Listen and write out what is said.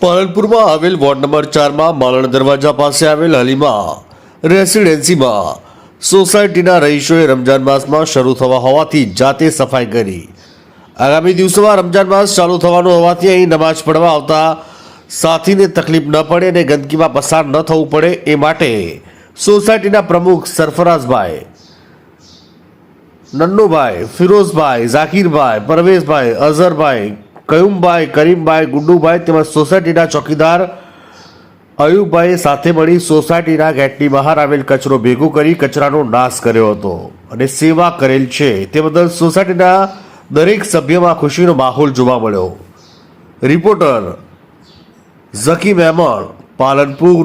પાલનપુરમાં આવેલ ward number ચારમાં માલણ દરવાજા પાસે આવેલ હલીમા, રેસિડેન્સીમાં, સોસાયટીના રહીશોએ રમજાન માસમાં શરૂ થવા હોવાથી જાતે સફાઈ કરી. આગામી દિવસોમાં રમજાન માસ ચાલુ થવાનું હોવાથી અહીં નમાજ પડવા આવતા સાથીને તકલીફ ન પડે અને ગંદકીમાં પસાર ન થવું પડે એ માટે સોસાયટીના પ્રમુખ સરફરાઝભાઈ નન્નુભાઈ, ફિરોઝભાઈ, ઝાકીરભાઈ, પરવેશભાઈ અઝહરભાઈ કયુમભાઈ, કરીમભાઈ, ગુડ્ડુભાઈ તેમજ સોસાયટીના ચોકીદાર અયુબભાઈએ સાથે મળી સોસાયટીના ગેટની બહાર આવેલ કચરો ભેગો કરી કચરાનો નાશ કર્યો હતો અને સેવા કરેલ છે. તે બદલ સોસાયટીના દરેક સભ્યમાં ખુશીનો માહોલ જોવા મળ્યો. રિપોર્ટર ઝકી મહેમણ પાલનપુર